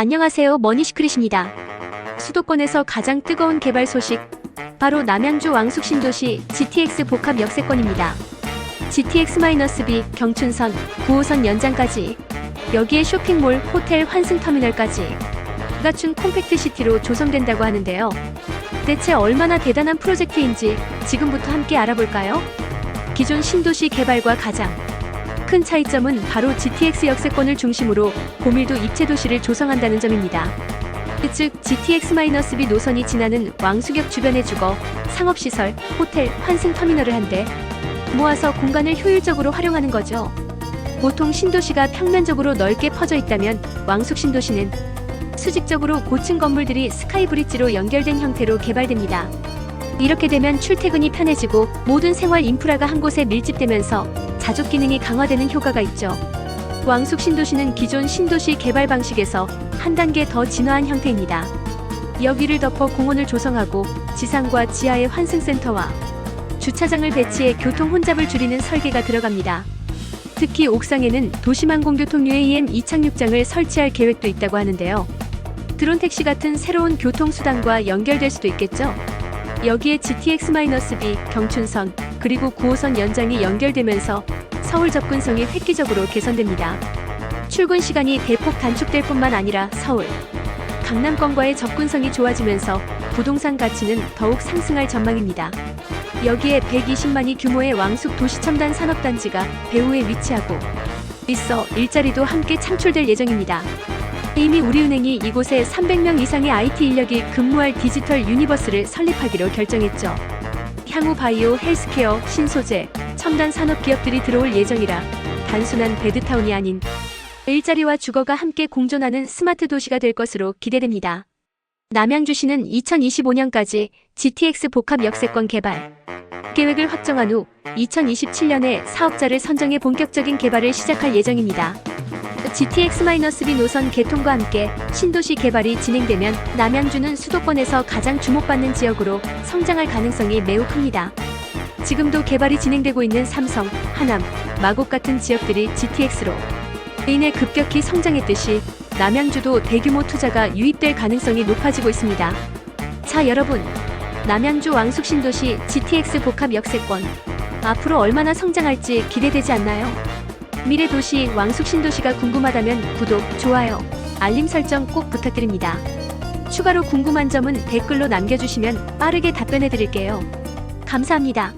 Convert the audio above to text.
안녕하세요. 머니시크릿입니다. 수도권에서 가장 뜨거운 개발 소식. 바로 남양주 왕숙 신도시 GTX 복합 역세권입니다. GTX-B 경춘선 9호선 연장까지 여기에 쇼핑몰, 호텔, 환승터미널까지 갖춘 콤팩트 시티로 조성된다고 하는데요. 대체 얼마나 대단한 프로젝트인지 지금부터 함께 알아볼까요? 기존 신도시 개발과 가장 큰 차이점은 바로 GTX 역세권을 중심으로 고밀도 입체 도시를 조성한다는 점입니다. 즉 GTX-B 노선이 지나는 왕수역 주변에 주거, 상업시설, 호텔, 환승터미널을 한데 모아서 공간을 효율적으로 활용하는 거죠. 보통 신도시가 평면적으로 넓게 퍼져 있다면 왕숙 신도시는 수직적으로 고층 건물들이 스카이브릿지로 연결된 형태로 개발됩니다. 이렇게 되면 출퇴근이 편해지고 모든 생활 인프라가 한 곳에 밀집되면서 자족 기능이 강화되는 효과가 있죠. 왕숙 신도시는 기존 신도시 개발 방식에서 한 단계 더 진화한 형태입니다. 여기를 덮어 공원을 조성하고 지상과 지하의 환승센터와 주차장을 배치해 교통 혼잡을 줄이는 설계가 들어갑니다. 특히 옥상에는 도시망공교통 UAM 이착륙장을 설치할 계획도 있다고 하는데요. 드론 택시 같은 새로운 교통수단과 연결될 수도 있겠죠. 여기에 GTX-B 경춘선 그리고 9호선 연장이 연결되면서 서울 접근성이 획기적으로 개선됩니다. 출근 시간이 대폭 단축될 뿐만 아니라 서울, 강남권과의 접근성이 좋아지면서 부동산 가치는 더욱 상승할 전망입니다. 여기에 120만이 규모의 왕숙 도시첨단 산업단지가 배후에 위치하고 있어 일자리도 함께 창출될 예정입니다. 이미 우리은행이 이곳에 300명 이상의 IT 인력이 근무할 디지털 유니버스를 설립하기로 결정했죠. 향후 바이오, 헬스케어, 신소재, 첨단 산업 기업들이 들어올 예정이라 단순한 베드타운이 아닌 일자리와 주거가 함께 공존하는 스마트 도시가 될 것으로 기대됩니다. 남양주시는 2025년까지 GTX 복합 역세권 개발 계획을 확정한 후 2027년에 사업자를 선정해 본격적인 개발을 시작할 예정입니다. GTX-B 노선 개통과 함께 신도시 개발이 진행되면 남양주는 수도권에서 가장 주목받는 지역으로 성장할 가능성이 매우 큽니다. 지금도 개발이 진행되고 있는 삼성, 하남, 마곡 같은 지역들이 GTX로 인해 급격히 성장했듯이 남양주도 대규모 투자가 유입될 가능성이 높아지고 있습니다. 자, 여러분. 남양주 왕숙 신도시 GTX 복합 역세권. 앞으로 얼마나 성장할지 기대되지 않나요? 미래 도시 왕숙 신도시가 궁금하다면 구독, 좋아요, 알림 설정 꼭 부탁드립니다. 추가로 궁금한 점은 댓글로 남겨주시면 빠르게 답변해 드릴게요. 감사합니다.